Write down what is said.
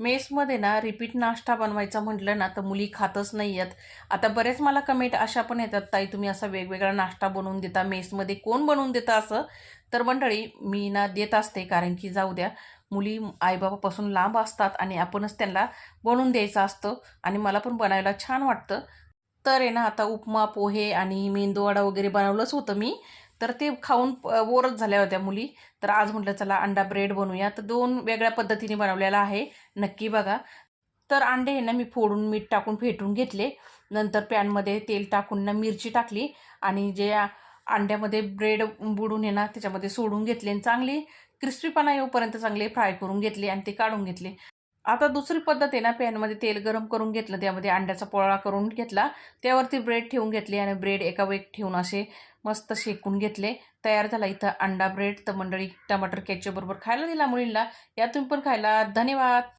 मेसमध्ये ना रिपीट नाश्ता बनवायचा म्हटलं ना तर मुली खातच नाही आहेत. आता बरेच मला कमेंट अशा पण येतात ताई तुम्ही असा वेगवेगळा नाश्ता बनवून देता मेसमध्ये कोण बनवून देता असं? तर मंडळी मी ना देत असते कारण की जाऊ द्या मुली आईबाबापासून लांब असतात आणि आपणच त्यांना बनवून द्यायचं असतं आणि मला पण बनायला छान वाटतं. तर आहे ना आता उपमा पोहे आणि मेंदूवडा वगैरे बनवलंच होतं मी. तर ते खाऊन वरच बोरच झाल्या होत्या मुली. तर आज म्हटलं चला अंडा ब्रेड बनवूया. तर दोन वेगळ्या पद्धतीने बनवलेला आहे. नक्की बघा. तर अंडे आहे ना मी फोडून मीठ टाकून फेटून घेतले. नंतर पॅनमध्ये तेल टाकून ना मिरची टाकली. आणि जे अंड्यामध्ये ब्रेड बुडून आहे ना त्याच्यामध्ये सोडून घेतले. आणि चांगली क्रिस्पीपणा येऊपर्यंत चांगले फ्राय करून घेतले आणि ते काढून घेतले. आता दुसरी पद्धत आहे ना पॅनमध्ये तेल गरम करून घेतलं. त्यामध्ये अंड्याचा पोळा करून घेतला. त्यावरती ब्रेड ठेवून घेतले आणि ब्रेड एका वेग ठेवून असे मस्त शेकून घेतले. तयार झाला इथं अंडा ब्रेड तर मंडळी टमाटर केचप बरोबर खायला दिला मुलींना. या तुम्ही पण खायला. धन्यवाद!